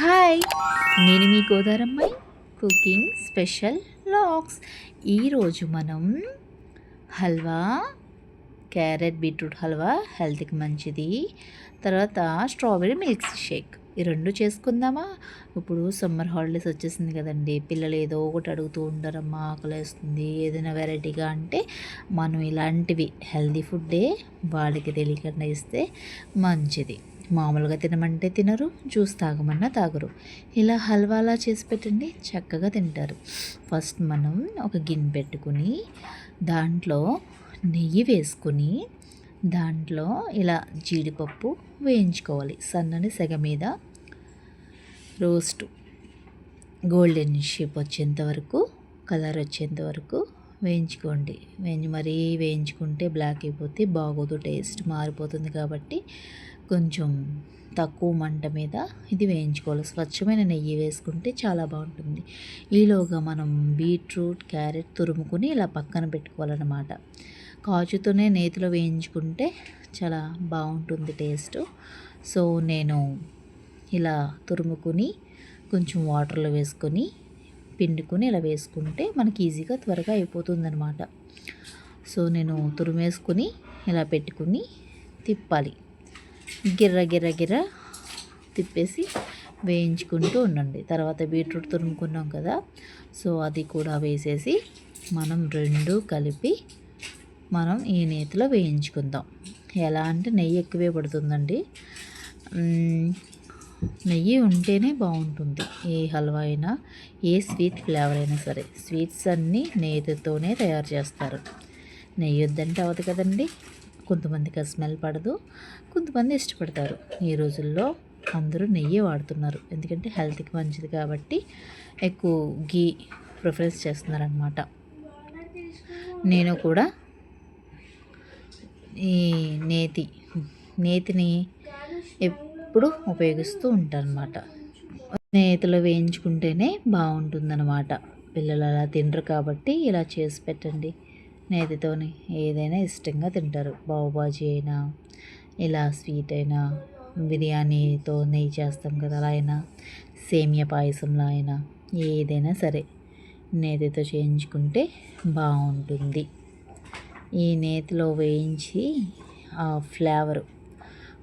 Hi. నేను మీ గోదారమ్మాయి కుకింగ్ స్పెషల్ లాగ్స్ ఈరోజు మనం హల్వా క్యారెట్ బీట్రూట్ హల్వా హెల్త్కి మంచిది. తర్వాత స్ట్రాబెరీ మిల్క్ షేక్. ఈ రెండు చేసుకుందామా? ఇప్పుడు సమ్మర్ హాలిడేస్ వచ్చేసింది కదండి. పిల్లలు ఏదో ఒకటి అడుగుతూ ఉంటారమ్మా ఆకలేస్తుంది. ఏదైనా వెరైటీగా అంటే మనం ఇలాంటివి హెల్తీ ఫుడ్డే వాళ్ళకి తెలియకుండా ఇస్తే మంచిది. మామూలుగా తినమంటే తినరు జ్యూస్ తాగమన్నా తాగరు. ఇలా హల్వాలా చేసి పెట్టండి చక్కగా తింటారు. ఫస్ట్ మనం ఒక గిన్నె పెట్టుకుని దాంట్లో నెయ్యి వేసుకుని దాంట్లో ఇలా జీడిపప్పు వేయించుకోవాలి. సన్నని సెగ మీద రోస్ట్ గోల్డెన్ షేప్ వచ్చేంత వరకు కలర్ వచ్చేంత వరకు వేయించుకోండి. వేయించి మరీ వేయించుకుంటే బ్లాక్ అయిపోతే బాగోదు టేస్ట్ మారిపోతుంది కాబట్టి కొంచెం తక్కువ మంట మీద ఇది వేయించుకోవాలి. స్వచ్ఛమైన నెయ్యి వేసుకుంటే చాలా బాగుంటుంది. ఈలోగా మనం బీట్రూట్ క్యారెట్ తురుముకుని ఇలా పక్కన పెట్టుకోవాలన్నమాట. కాచుతోనే నేతిలో వేయించుకుంటే చాలా బాగుంటుంది టేస్ట్. సో నేను ఇలా తురుముకుని కొంచెం వాటర్లో వేసుకొని పిండుకొని ఇలా వేసుకుంటే మనకి ఈజీగా త్వరగా అయిపోతుందనమాట సో నేను తురుమేసుకుని ఇలా పెట్టుకుని తిప్పాలి. గిర్ర గిర్ర గిర్ర తిప్పేసి వేయించుకుంటూ ఉండండి. తర్వాత బీట్రూట్ తురుముకున్నాం కదా సో అది కూడా వేసేసి మనం రెండు కలిపి మనం ఈ నేతిలో వేయించుకుందాం. ఎలా అంటే నెయ్యి ఎక్కువే పడుతుందండి. నెయ్యి ఉంటేనే బాగుంటుంది. ఏ హల్వా అయినా ఏ స్వీట్ ఫ్లేవర్ అయినా సరే స్వీట్స్ అన్నీ నెయ్యితోనే తయారు చేస్తారు. నెయ్యి వద్దంటే అవదు కదండి. కొంతమందికి ఆ స్మెల్ పడదు కొంతమంది ఇష్టపడతారు. ఈ రోజుల్లో అందరూ నెయ్యి వాడుతున్నారు. ఎందుకంటే హెల్త్కి మంచిది కాబట్టి ఎక్కువ గీ ప్రిఫరెన్స్ చేస్తున్నారనమాట నేను కూడా ఈ నేతి నేతిని ఎప్పుడు ఉపయోగిస్తూ ఉంటానన్నమాట. నేతిలో వేయించుకుంటేనే బాగుంటుందన్నమాట. పిల్లలు అలా తినరు కాబట్టి ఇలా చేసి పెట్టండి. నేతితోని ఏదైనా ఇష్టంగా తింటారు. బాజీ అయినా ఇలా స్వీట్ అయినా బిర్యానీతో నెయ్యి చేస్తాం కదా అలా అయినా సేమియా పాయసంలో అయినా ఏదైనా సరే నేతితో చేయించుకుంటే బాగుంటుంది. ఈ నేతిలో వేయించి ఆ ఫ్లేవరు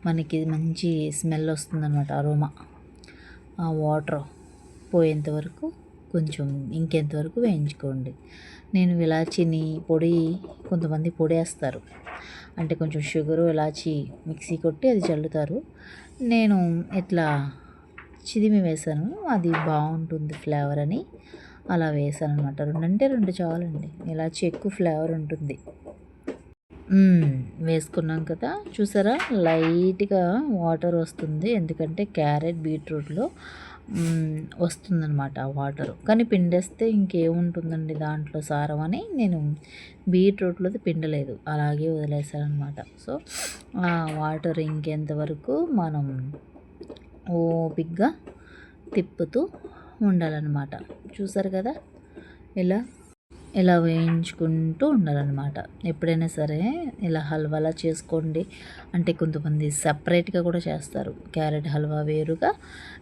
మనకి మంచి స్మెల్ వస్తుందన్నమాట అరోమా. ఆ వాటర్ పోయేంత వరకు కొంచెం ఇంకెంతవరకు వేయించుకోండి. నేను ఇలాచీని పొడి కొంతమంది పొడి వేస్తారు అంటే కొంచెం షుగరు ఇలాచీ మిక్సీ కొట్టి అది చల్లుతారు. నేను ఇట్లా చిదిమి వేసాను. అది బాగుంటుంది ఫ్లేవర్ అని. అలా వేసాను అనమాట రెండు అంటే రెండు చాలండి. ఇలాచి ఎక్కువ ఫ్లేవర్ ఉంటుంది. వేసుకున్నాం కదా. చూసారా? లైట్గా వాటర్ వస్తుంది. ఎందుకంటే క్యారెట్ బీట్రూట్లో వస్తుందన్నమాట ఆ వాటర్. కానీ పిండేస్తే ఇంకేముంటుందండి దాంట్లో సారం అని నేను బీట్రూట్లోది పిండలేదు. అలాగే వదిలేసాను అనమాట సో ఆ వాటర్ ఇంకెంతవరకు మనం ఓపిగ్గా తిప్పుతూ ఉండాలన్నమాట. చూసారు కదా? ఇలా ఇలా వేయించుకుంటూ ఉండాలన్నమాట. ఎప్పుడైనా సరే ఇలా హల్వాలా చేసుకోండి. అంటే కొంతమంది సపరేట్గా కూడా చేస్తారు. క్యారెట్ హల్వా వేరుగా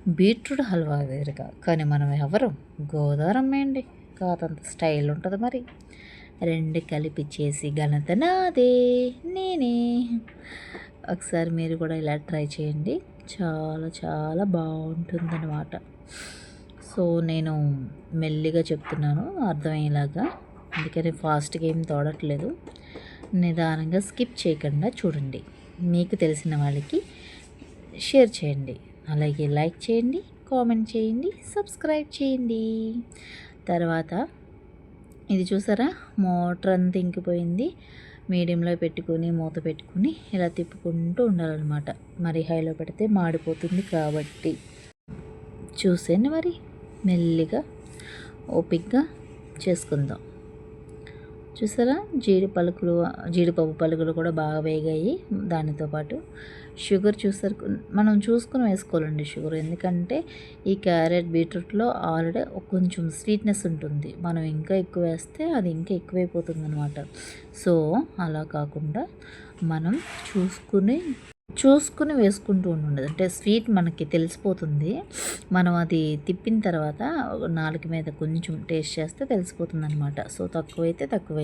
బీట్రూట్ హల్వా వేరుగా. కానీ మనం ఎవరు గోదావరమ్మేయండి కాదంత స్టైల్ ఉంటుంది మరి. రెండు కలిపి చేసి ఘనత నాదే నేనే. ఒకసారి మీరు కూడా ఇలా ట్రై చేయండి. చాలా చాలా బాగుంటుందన్నమాట. సో నేను మెల్లిగా చెప్తున్నాను అర్థమయ్యేలాగా. అందుకని ఫాస్ట్గా ఏం తోడట్లేదు. నిదానంగా స్కిప్ చేయకుండా చూడండి. మీకు తెలిసిన వాళ్ళకి షేర్ చేయండి. అలాగే లైక్ చేయండి కామెంట్ చేయండి సబ్స్క్రైబ్ చేయండి. తర్వాత ఇది చూసారా? మోటర్ అంతా ఇంకిపోయింది. మీడియంలో పెట్టుకొని మూత పెట్టుకుని ఇలా తిప్పుకుంటూ ఉండాలన్నమాట. మరి హైలో పెడితే మాడిపోతుంది కాబట్టి. చూసేయండి మరి. మెల్లిగా ఓపిక్గా చేసుకుందాం. చూసారా? జీడి పలుకులు జీడిపప్పు పలుకులు కూడా బాగా వేగాయి. దానితో పాటు షుగర్ చూసారు. మనం చూసుకుని వేసుకోవాలండి షుగర్. ఎందుకంటే ఈ క్యారెట్ బీట్రూట్లో ఆల్రెడీ కొంచెం స్వీట్నెస్ ఉంటుంది. మనం ఇంకా ఎక్కువ వేస్తే అది ఇంకా ఎక్కువైపోతుంది అనమాట సో అలా కాకుండా మనం చూసుకుని చూసుకుని వేసుకుంటూ ఉండదు అంటే స్వీట్ మనకి తెలిసిపోతుంది. మనం అది తిప్పిన తర్వాత నాలుగు మీద కొంచెం టేస్ట్ చేస్తే తెలిసిపోతుంది అనమాట సో తక్కువైతే తక్కువ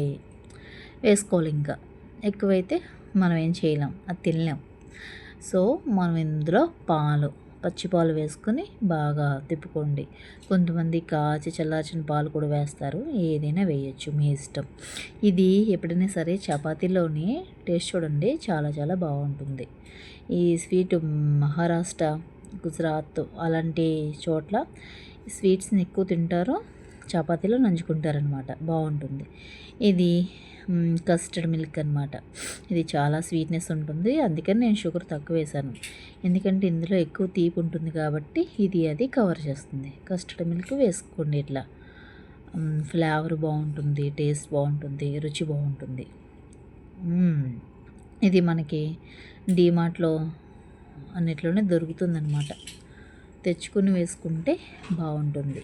వేసుకోవాలి ఇంకా. ఎక్కువైతే మనం ఏం చేయలేం. అది తినలేం. సో మనం ఇందులో పాలు పచ్చిపాలు వేసుకొని బాగా తిప్పుకోండి. కొంతమంది కాచి చల్లార్చిన పాలు కూడా వేస్తారు. ఏదైనా వేయచ్చు మీ ఇష్టం. ఇది ఎప్పుడైనా సరే చపాతీలోని టేస్ట్ చూడండి చాలా చాలా బాగుంటుంది. ఈ స్వీట్ మహారాష్ట్ర గుజరాత్ అలాంటి చోట్ల స్వీట్స్ని ఎక్కువ తింటారు. చపాతీలో నంచుకుంటారనమాట బాగుంటుంది. ఇది కస్టర్డ్ మిల్క్ అనమాట ఇది చాలా స్వీట్నెస్ ఉంటుంది. అందుకని నేను షుగర్ తక్కువ వేసాను ఎందుకంటే ఇందులో ఎక్కువ తీపి ఉంటుంది కాబట్టి ఇది అది కవర్ చేస్తుంది. కస్టర్డ్ మిల్క్ వేసుకోండి ఇట్లా. ఫ్లేవర్ బాగుంటుంది టేస్ట్ బాగుంటుంది రుచి బాగుంటుంది. ఇది మనకి డీమార్ట్లో అన్నిట్లోనే దొరుకుతుందన్నమాట. తెచ్చుకుని వేసుకుంటే బాగుంటుంది.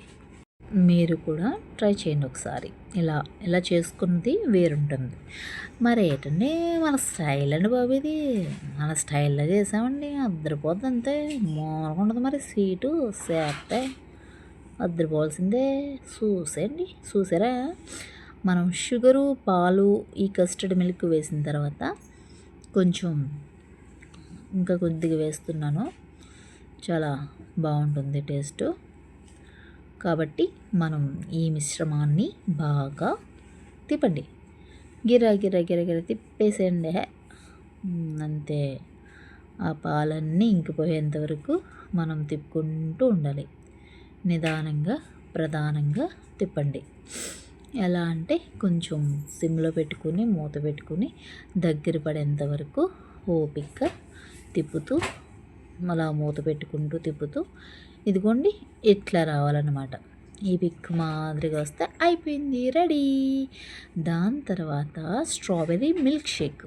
మీరు కూడా ట్రై చేయండి ఒకసారి. ఇలా ఇలా చేసుకున్నది వేరుంటుంది. మరి ఏంటండి? మన స్టైల్ అండి బాబు ఇది. మన స్టైల్లో చేసామండి. అద్దరిపోద్ది అంతే మూలకుండదు మరి. స్వీటు సేపే అద్దరిపోవాల్సిందే. చూసేయండి చూసారా మనం షుగరు పాలు ఈ కస్టర్డ్ మిల్క్ వేసిన తర్వాత కొంచెం ఇంకా కొద్దిగా వేస్తున్నాను. చాలా బాగుంటుంది టేస్ట్. కాబట్టి మనం ఈ మిశ్రమాన్ని బాగా తిప్పండి. గిర గిర గిర గిర తిప్పేసేయండి. అంతే. ఆ పాలన్నీ ఇంకిపోయేంత వరకు మనం తిప్పుకుంటూ ఉండాలి. నిదానంగా ప్రధానంగా తిప్పండి. ఎలా అంటే కొంచెం సిమ్లో పెట్టుకుని మూత పెట్టుకుని దగ్గర పడేంత వరకు ఓపిక తిప్పుతూ అలా మూత పెట్టుకుంటూ తిప్పుతూ ఇదిగోండి ఇట్లా రావాలన్నమాట. ఈ పిక్ మాదిరిగా వస్తే అయిపోయింది రెడీ. దాని తర్వాత స్ట్రాబెర్రీ మిల్క్ షేక్.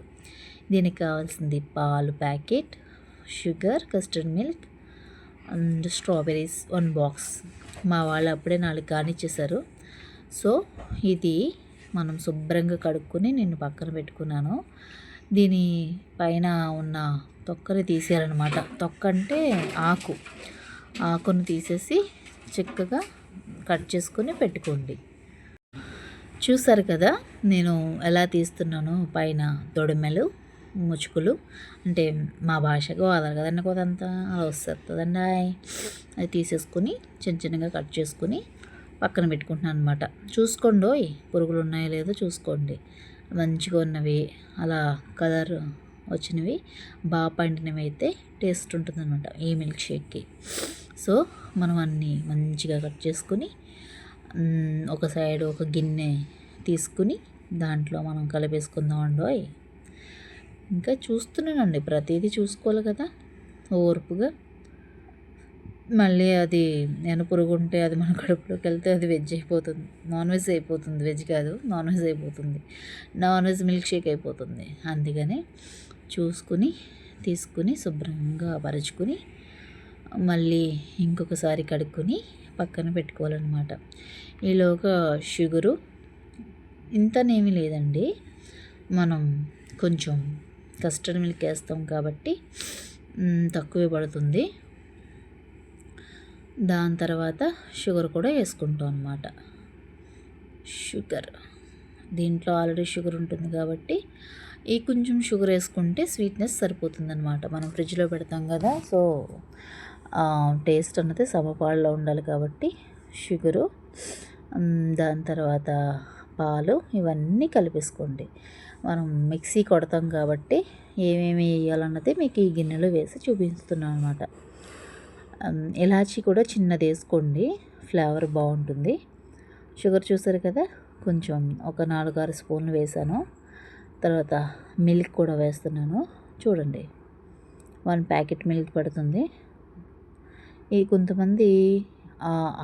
దీనికి కావాల్సింది పాలు packet sugar custard milk and strawberries one box. మా వాళ్ళు అప్పుడే నాలుగు కానిచ్చేశారు. సో ఇది మనం శుభ్రంగా కడుక్కొని నేను పక్కన పెట్టుకున్నాను. దీని పైన ఉన్న తొక్కని తీసేయాలన్నమాట. తొక్క అంటే ఆకు. ఆకును తీసేసి చక్కగా కట్ చేసుకొని పెట్టుకోండి. చూసారు కదా నేను ఎలా తీస్తున్నాను? పైన తొడిమెలు ముచుకులు అంటే మా భాషకు ఆధార్ కదండి కొదంతా అది వస్తుందండి అది తీసేసుకొని చిన్న చిన్నగా కట్ చేసుకొని పక్కన పెట్టుకుంటున్నాను అనమాట చూసుకోండి పురుగులు ఉన్నాయో లేదో చూసుకోండి. మంచిగా ఉన్నవి అలా కలర్ వచ్చినవి బాగా పండినవి అయితే టేస్ట్ ఉంటుంది అనమాట ఈ మిల్క్ షేక్కి సో మనం అన్నీ మంచిగా కట్ చేసుకుని ఒక సైడ్ ఒక గిన్నె తీసుకుని దాంట్లో మనం కలిపేసుకుందాం అండి ఇంకా చూస్తున్నానండి ప్రతిదీ చూసుకోవాలి కదా ఓర్పుగా. మళ్ళీ అది నేను పురుగు ఉంటే అది మన కడుపులోకి వెళ్తే అది వెజ్ అయిపోతుంది. నాన్ వెజ్ అయిపోతుంది. వెజ్ కాదు నాన్ వెజ్ అయిపోతుంది. నాన్ వెజ్ మిల్క్ షేక్ అయిపోతుంది. అందుకని చూసుకుని తీసుకుని శుభ్రంగా పరుచుకుని మళ్ళీ ఇంకొకసారి కడుక్కొని పక్కన పెట్టుకోవాలన్నమాట. ఈలోగా షుగరు ఇంతనేమీ లేదండి. మనం కొంచెం కస్టర్డ్ మిల్క్ వేస్తాం కాబట్టి తక్కువే పడుతుంది. దాని తర్వాత షుగర్ కూడా వేసుకుంటాం అన్నమాట. షుగర్. దీంట్లో ఆల్రెడీ షుగర్ ఉంటుంది కాబట్టి ఈ కొంచెం షుగర్ వేసుకుంటే స్వీట్నెస్ సరిపోతుంది అనమాట మనం ఫ్రిడ్జ్లో పెడతాం కదా సో టేస్ట్ అన్నది సమపాళ్ళలో ఉండాలి కాబట్టి షుగరు దాని తర్వాత పాలు ఇవన్నీ కలిపేసుకోండి. మనం మిక్సీ కొడతాం కాబట్టి ఏమేమి వేయాలన్నది మీకు ఈ గిన్నెలో వేసి చూపిస్తున్నాను అనమాట ఇలాచీ కూడా చిన్నది వేసుకోండి. ఫ్లేవర్ బాగుంటుంది. షుగర్ చూసారు కదా? కొంచెం ఒక నాలుగు ఆరు స్పూన్లు వేసాను. తర్వాత మిల్క్ కూడా వేస్తున్నాను. చూడండి. వన్ ప్యాకెట్ మిల్క్ పడుతుంది. ఈ కొంతమంది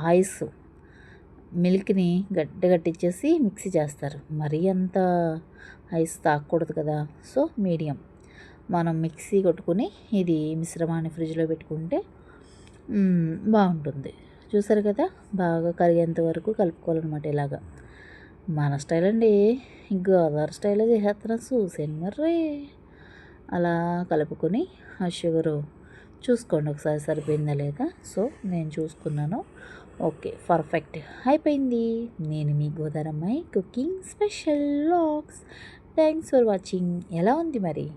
ఐస్ మిల్క్ని గడ్డ గట్టిచ్చేసి మిక్సీ చేస్తారు. మరీ అంత ఐస్ తాకూడదు కదా? So medium. మనం మిక్సీ కొట్టుకుని ఇది మిశ్రమాన్ని ఫ్రిడ్జ్లో పెట్టుకుంటే బాగుంటుంది. చూసారు కదా? బాగా కరిగేంత వరకు కలుపుకోవాలన్నమాట ఇలాగా. మన స్టైల్ అండి. గోదావరి స్టైల్లో చేసేస్తున్నా చూసాను మరి అలా కలుపుకొని ఆ షుగరు చూసుకోండి ఒకసారి సరిపోయిందా లేదా? సో నేను చూసుకున్నాను. ఓకే పర్ఫెక్ట్ అయిపోయింది. నేను మీ గోదారమ్మాయి cooking special vlogs thanks for watching. ఎలా ఉంది మరి?